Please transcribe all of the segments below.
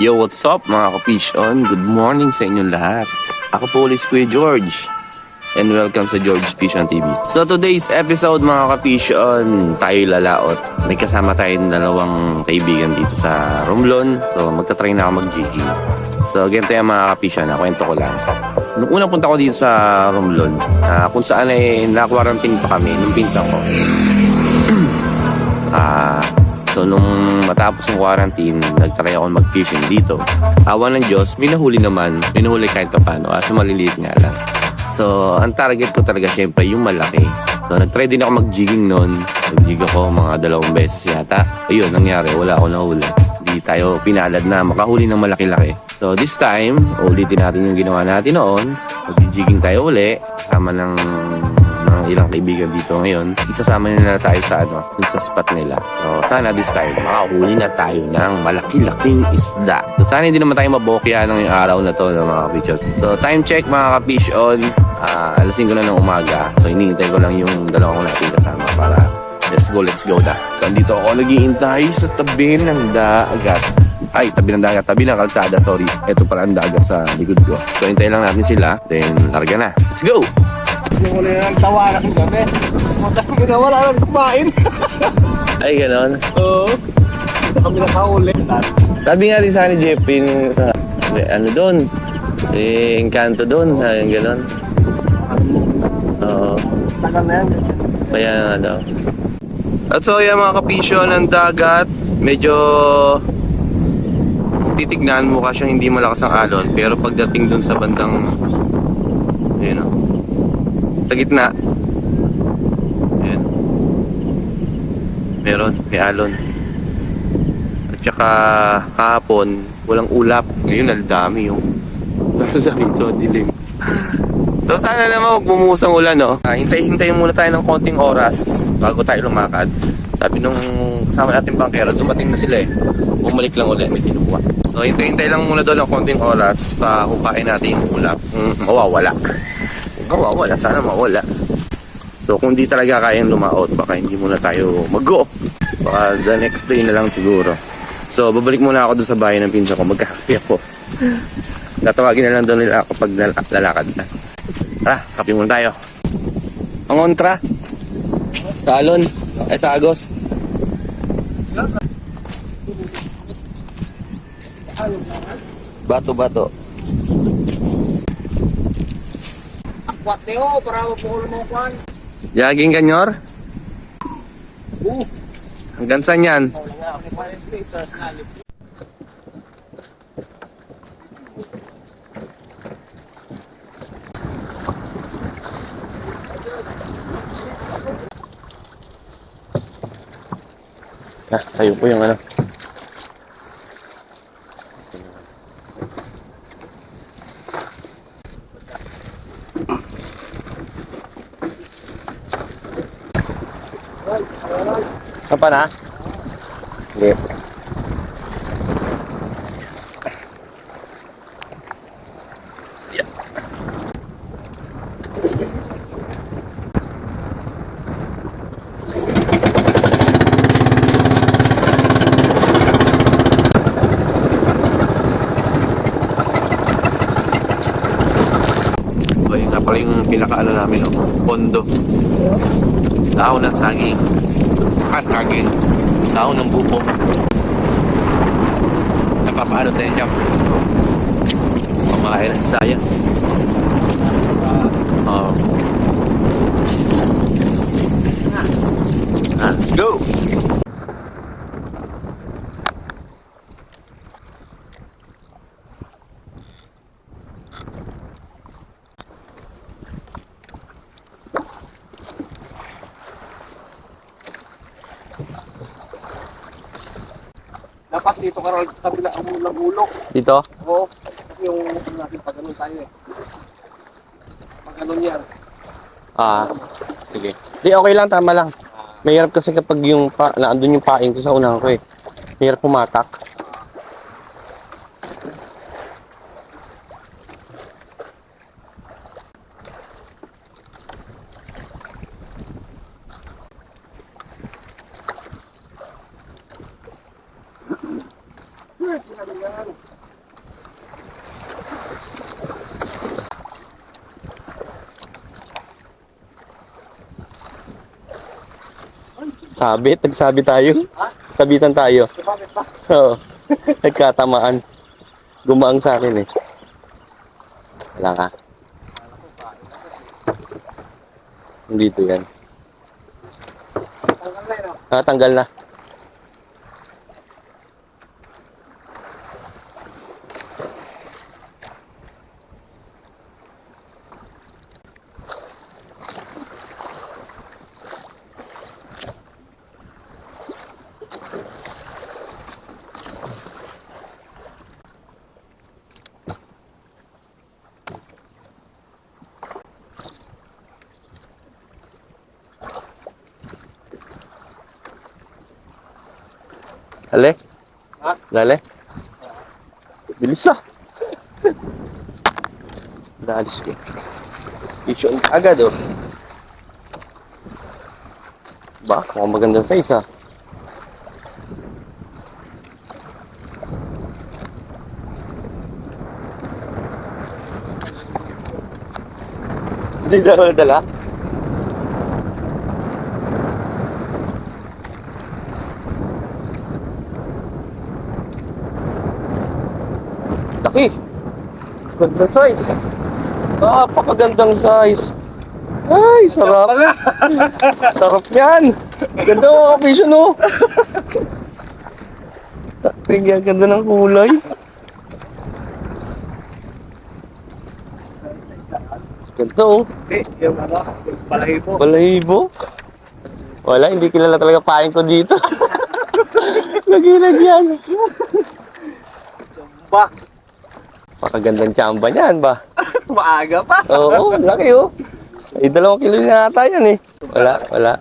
Yo, what's up mga kapisyon? Good morning sa inyong lahat. Ako po ulit Kuya George. And welcome sa George Vision TV. So today's episode mga kapisyon, tayo lalaot. May kasama tayong dalawang kaibigan dito sa Romblon. So magta-try na ako mag-jigging. So ganito yung mga kapisyon, kwento ko lang. Nung unang punta ko dito sa Romblon, ah, kung saan ay na-quarantine pa kami nung pinsan ko. Ah, so nung matapos yung quarantine, nagtry ako mag-fishing dito. Awa ng Diyos, may nahuli naman. May nahuli kahit pa paano. At maliliit nga lang. So, ang target ko talaga syempre yung malaki. So, nag-try din ako mag-jigging noon. Nag-jig ako mga dalawang beses yata. Ayun, nangyari. Wala ako nahuli. Hindi tayo pinalad na makahuli ng malaki-laki. So, this time, ulitin natin yung ginawa natin noon. Mag-jigging tayo uli. Kasama ng ng ilang kaibigan dito ngayon, isasama nila tayo sa ano, sa spot nila. So, sana this time, makahuli na tayo ng malaki-laking isda. So, sana hindi naman tayo mabokya ng araw na to ng mga kapichos. So, time check mga kapish on. Ah, alas 5 na ng umaga. So, hinihintay ko lang yung dalawang natin kasama para let's go, let's go na. So, andito ako naghihintay sa tabi ng dagat. Ay, tabi ng dagat, tabi ng kalsada, sorry. Ito pala ang dagat sa likod ko. So, hintayin lang natin sila, then larga na. Let's go! Wala na ng tawanan kami. Matang na wala nang kumain. Ay, ganon. Oo. Kami nakahuli. Sabi nga din sa ni Jeffin, sa, ano doon, eh, engkanto doon, ayun ganon. Oo, Tagal na yan. kaya nga daw. At so yan mga kapisyo ng dagat, medyo titignan mo kasi hindi malakas ang alon, pero pagdating doon sa bandang, sa gitna, ayun, meron, may alon. At saka kahapon, walang ulap. Ngayon, ang dami yung Ang dami ito, dilim. So sana naman huwag bumusang ulan, no? Ah, hintay-hintayin muna tayo ng konting oras bago tayo lumakad. Sabi nung kasama natin bangkero, dumating na sila eh. Bumalik lang ulit, may kinuha. So hintay-hintay lang muna doon ng konting oras pa hukain natin yung ulap. Mm, mawawala. Mawawala, sana mawala. So kung di talaga kayang lumaot, baka hindi muna tayo mag-go. Baka the next day na lang siguro. So babalik muna ako doon sa bahay ng pinsan ko, magkakape ako. Tatawagin na lang doon nila ako pag lalakad na. Tara, kape muna tayo. Ang ontra. Sa Alon. Ay, sa Agos. Bato, bato. Akwat niyo, para mapukul mo kwan. Yaging kanyor? Oo. Hanggang saan yan? Wala nga ako ni 5 liters na lip. Ah, tayo po yung ano. Pa na? Sige. So, yun nga pala yung pinakaano namin, oh, pondo. Dahon ng saging. Saging. Dahon ng buko. Napapaano tayo dyan. Pamakain ng isda yan. Oo. Ah, let's go! Dito ka rin sa kabila ang ulang ulok. Dito? Oo. Yung ano natin pag ganun tayo eh. Pag ganun yan. Ah, sige. Di, okay lang, tama lang. Mahirap kasi kapag yung pa, naandun yung pain ko sa unahan ko eh. Mahirap pumatak. Sabit, nagsabi tayo. Sabitan tayo. Oo. Nagkatamaan. Gumaang sa akin eh. Wala ka. Dito yan. Tanggal na. Ah, tanggal na. Dali. Ha? Dali. Bilis ah. Dalis ko. Issue agad oh. Ba, mukhang magandang size ah. Hindi na ako nadala. Laki. Gandang size. Napakagandang size. Ay, sarap. sarap yan. Ganda mga kapisyon, oh. Tingnan, ganda ng kulay. Ganda, oh. Hindi, yung ano, balahibo. Balahibo. Wala, hindi kilala talaga pain ko dito. Nagilag yan. Ba, Pakagandang tsamba niyan ba? maaga pa. Oo, laki oh. Ay, dalawang kilo na ata yan eh. Wala, wala.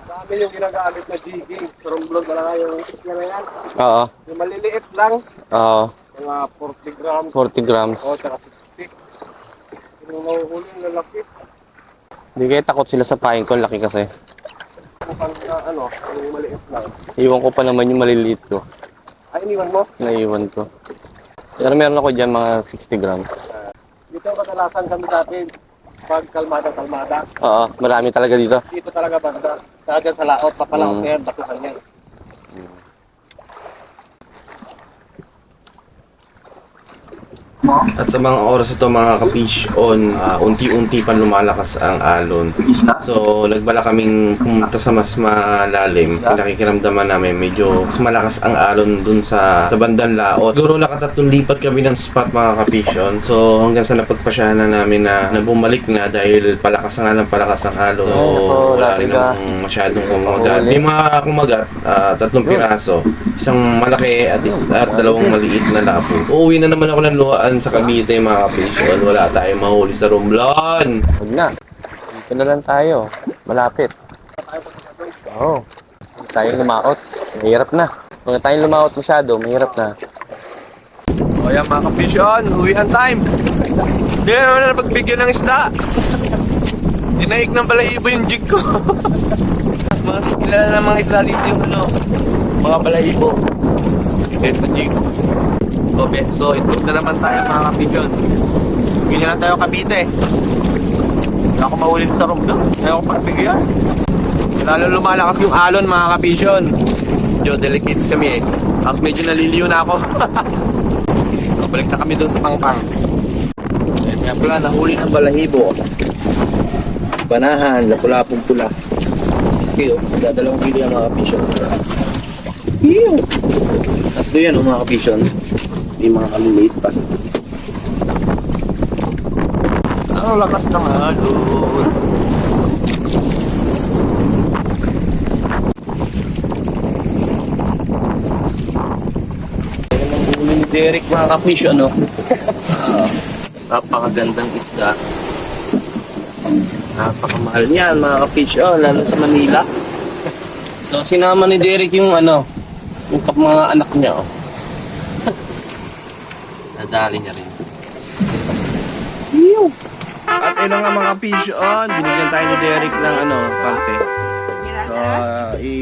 Dami yung ginagamit na jigging. Tromblog na lang yung yan na yan. Oo, Yung maliliit lang, oo. mga 40 grams 40 grams. o tsaka 60. Yung mahuhuli yung lalaki. Hindi kaya takot sila sa pain ko, laki kasi. Mukhang na ano, yung maliit lang. Iwan ko pa naman yung maliliit ko. Ay, iniwan mo. Naiwan ko. Pero meron ako dyan mga 60 grams. Dito kadalasan kami dati pag kalmada-kalmada. Oo, marami talaga dito. Dito talaga banda. Saka dyan sa laot, papalaot Mm. mm. yan, batuhan yan. At sa mga oras ito mga ka-fish on, ah, unti-unti pa lumalakas ang alon. So, nagbala kaming pumunta sa mas malalim. Nakikiramdaman namin medyo mas malakas ang alon dun sa sa bandang laot. Siguro nakatatlong lipat kami ng spot mga ka-fish on. So, hanggang sa napagpasyahan na namin na, na bumalik na dahil palakas nga ng palakas ang alon. So, wala rin namang masyadong kumagat. May mga kumagat, ah, tatlong piraso. Isang malaki at, is, at dalawang maliit na lapo. Uuwi na naman ako ng luhaan sa Cavite mga kapisyon. Wala tayong mahuli sa Romblon. Huwag na. Dito na lang tayo. Malapit. Oo. Huwag tayong lumaot. Mahirap na. Huwag na tayong lumaot masyado. Mahirap na. O yan mga kapisyon, uwihan time. Hindi naman na pagbigyan ng isda. Dinaig ng balahibo yung jig ko. mga kilala ng mga isda dito yung ano, mga balahibo. Ito jig. So, be, so itlog na naman tayo mga kapisyon. Ganyan lang tayo Cavite. Hindi ako mahuli sa Romblon. Ayaw ko pagbigyan. Lalo lumalakas yung alon mga kapisyon. Medyo delicates kami eh. Tapos medyo naliliw na ako. Balik na kami doon sa pangpang. Ayan nga pala, nahuli ng balahibo. Banahan, lapulapong pula. Okay, oh, dadalawang kilo yung mga kapisyon. Ew! Tatlo yan, oh, mga kapisyon. Hindi mga kaliliit pa. Ang lakas ng alon. Derek mga kapish, ano? Ah, napakagandang isda. Napakamahal niyan mga kapish, oh, lalo sa Manila. So, sinama ni Derek yung ano, yung mga anak niya, oh. Nadali niya rin. Ew! At ito nga mga pisyon, binigyan tayo ni Derek ng ano, parte. So, uh, i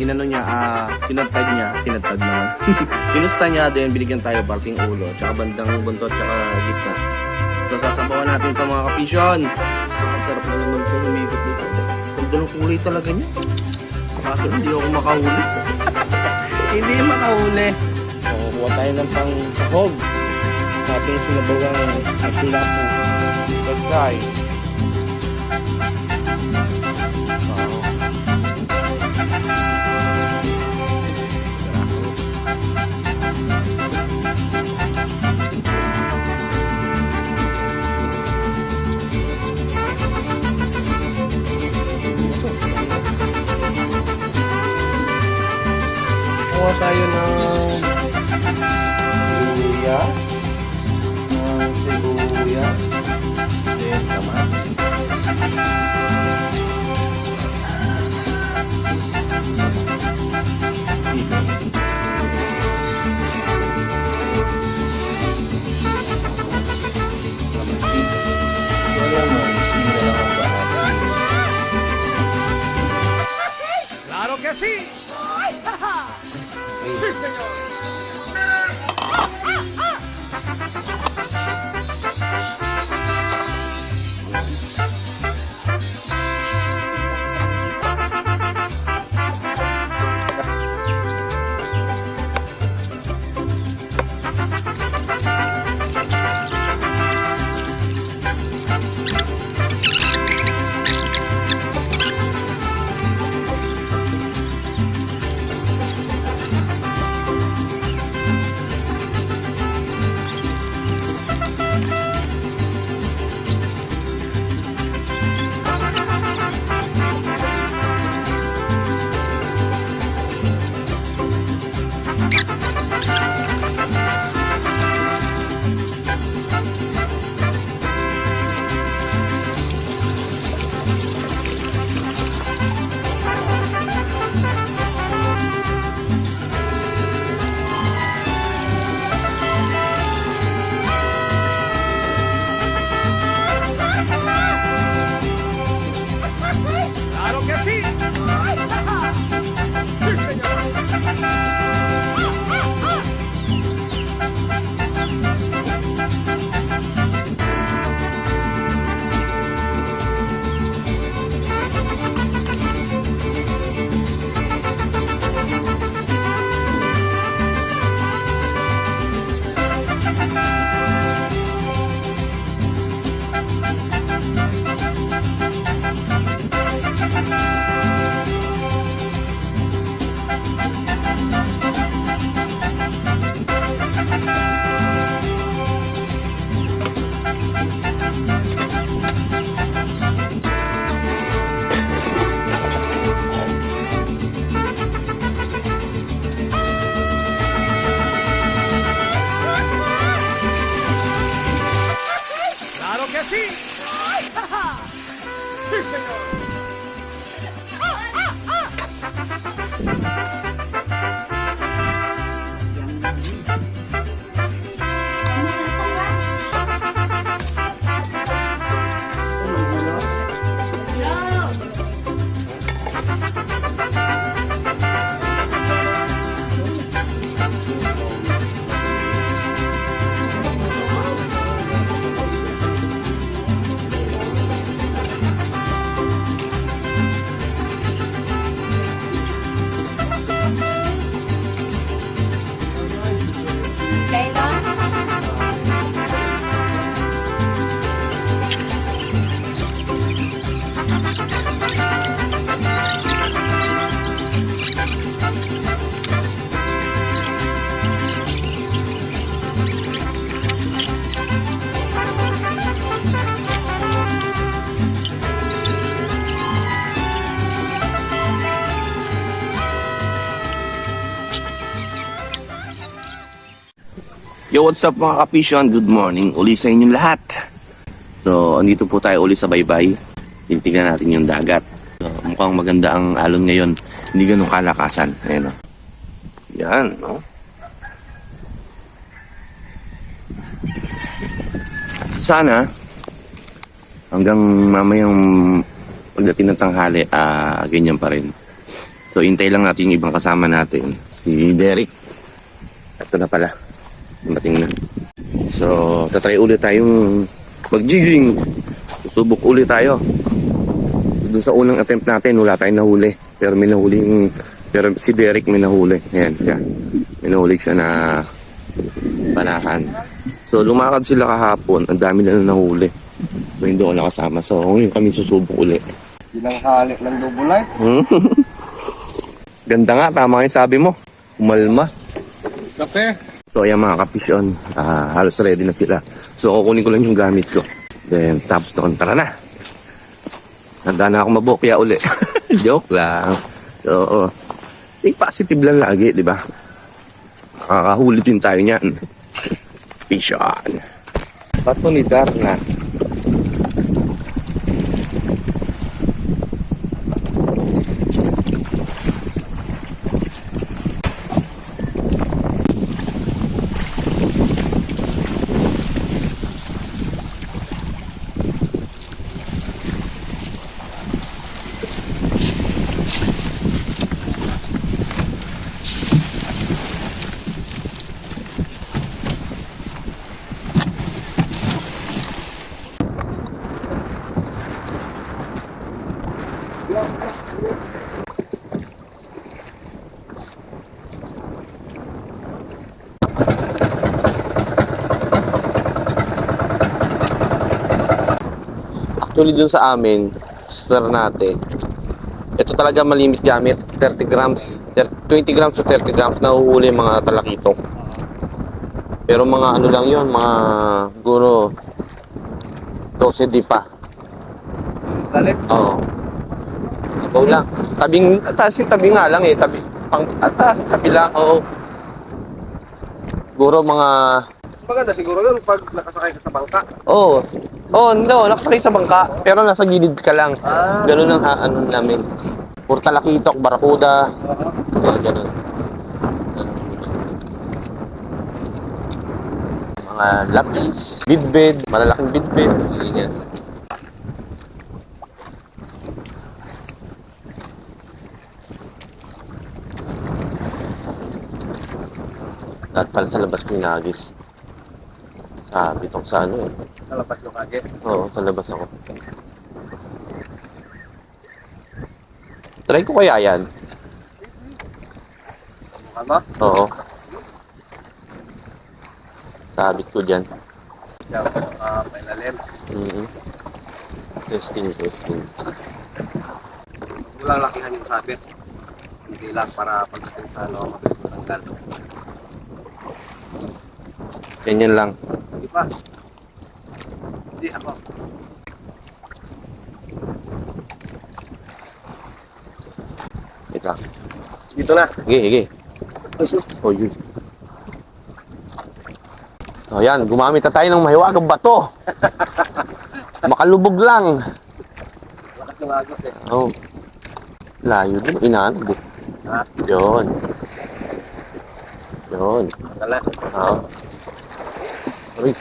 inano niya, ah, tinatad niya, tinatad naman. Pinusta niya din, binigyan tayo parting ulo, tsaka bandang buntot, tsaka gitna. So, sasabawan natin ito mga kapisyon. Ang sarap na naman ito, humigit nito. Ang ng kulay talaga niya. Kaso hindi ako makahuli. hindi makahuli. So, kuha tayo ng pang sahog sa ating sinabawang at lapo. Pagkay. Oo. Kuha tayo ng luya, ¡Claro que sí! ¡Ay, ¡Sí, señor! What's up mga kapisyon? Good morning uli sa inyong lahat. So, andito po tayo uli sa baybay. Titignan natin yung dagat. So, mukhang maganda ang alon ngayon. Hindi ganun kalakasan. Ayan o. Yan, no? Sana, hanggang mamayang pagdating ng tanghali, ah, ganyan pa rin. So, intay lang natin yung ibang kasama natin. Si Derek. Ito na pala. Dumating na. So, tatry ulit tayong mag-jigging. Susubok ulit tayo. Doon sa unang attempt natin, wala tayong nahuli. Pero may nahuli yung... Pero si Derek may nahuli. Ayan, siya. May nahuli siya na panahan. So, lumakad sila kahapon. Ang dami na nahuli. So, hindi ako nakasama. So, ngayon kami susubok ulit. Bilang halik ng double light. Hmm? Ganda nga, tama yung sabi mo. Umalma. Kape. So ayan mga kapisyon, ah, halos ready na sila. So kukunin ko lang yung gamit ko. Then tapos doon, tara na. Handa na ako mabokya uli. Joke lang. So, think positive lang lagi, di ba? Makakahuli din tayo niyan. Fish on. Bato ni Darna. Actually dun sa amin, store natin, ito talaga malimit gamit, 30 grams, 30 20 grams o 30 grams nahuhuli yung mga talakitok. Pero mga ano lang yon mga guro 12 di pa. Lalim. Oo. Sabaw lang. Tabing, taas yung tabi nga lang eh. Tabi, pang, at taas yung tabi lang. Oo. Guro mga, Mas maganda siguro yun pag nakasakay ka sa bangka. oo. Oh, no, nakasakay sa bangka. Pero nasa gilid ka lang. Ah. Ganun ang ha- ano namin. Puro talakitok, barakuda. Mga ganun. Mga lapis, bidbid, malalaking bidbid. Ganyan. Lahat pala sa labas ko inagis. Sabi tong sa ano eh. Nalapas yung kages. Oo, sa labas ako. Try ko kaya yan. Ano? Oo. Sabit ko dyan. Diyan, uh, may lalim. mm Testing, testing. Walang lakihan yung sabit. Hindi lang para pagdating sa ano, mabilis matanggal. Ganyan lang. Ba? Hindi ako. Lang. Dito na. Sige, sige. Oh, yun. Oh, yan. Gumamit na tayo ng mahiwagang bato. Makalubog lang. Lakas yung agos eh. Oh. Layo din. Inaano din. Ha? Yun. Yun. Tala. Oo. Uy.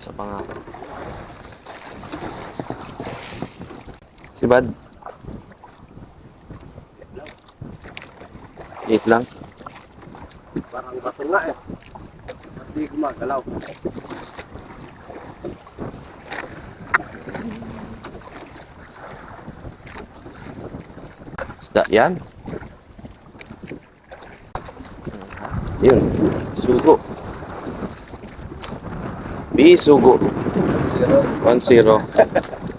Isa pa nga. Si Bad. Eight lang. Parang bato nga eh. Hindi gumagalaw. Isda yan. Yun. Sugo. B, sugo. Zero. 1-0.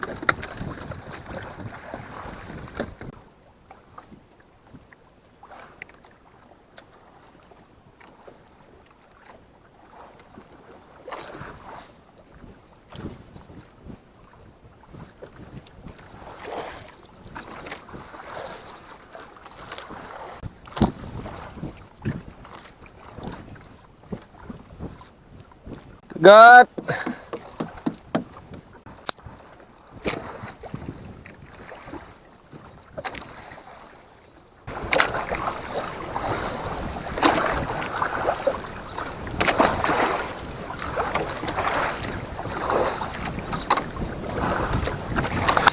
Gat!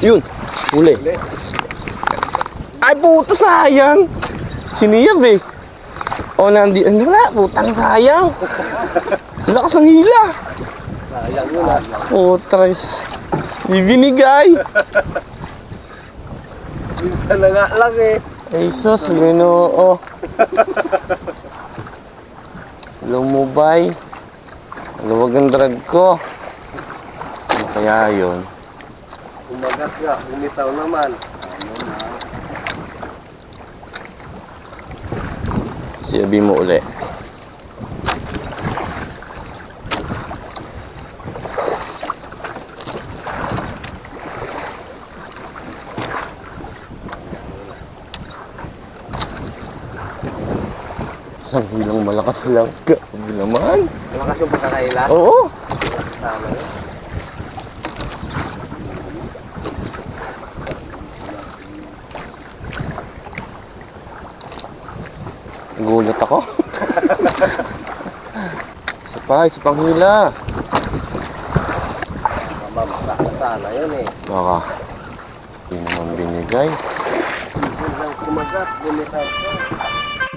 Yun, huli. Ay, puto sayang. Siniyab eh. O, nandi, hindi wala, putang sayang. Lakas ng hila. Sayang yun ah. Oh, tres. Di binigay. Minsan na nga lang eh. Ay, sus, ginoo. Lumubay. Luwag ang drag ko. Ano kaya yun? Umagat nga, umitaw naman. Sabi mo uli. Isang hilang malakas lang. Grabe naman. Malakas yung pagkakaila. Oo. Sana yun. Gulat ako. isa pa, isa pang hila. Mamamasa ka sana yun eh. Baka. Hindi naman binigay. Minsan lang kumagat, bumitaw ka.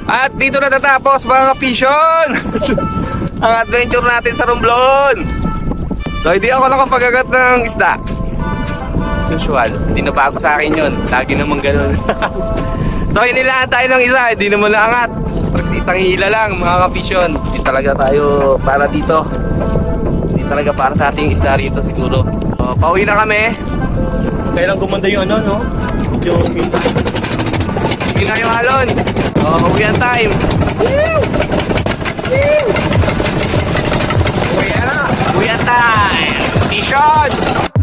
At dito na tatapos mga kapisyon! ang adventure natin sa Romblon! So hindi ako nakapagagat ng isda. Usual, hindi na bago sa akin yun. Lagi naman ganun. so inilaan tayo ng isa, hindi naman naangat. Isang hila lang mga kapisyon. Hindi talaga tayo para dito. Hindi talaga para sa ating isda rito siguro. So, pauwi na kami. Kailan gumanda yung ano, no? Yung Hindi na yung halon. Oh, uwi ang time. Uwi na. Uwi ang time. Mission.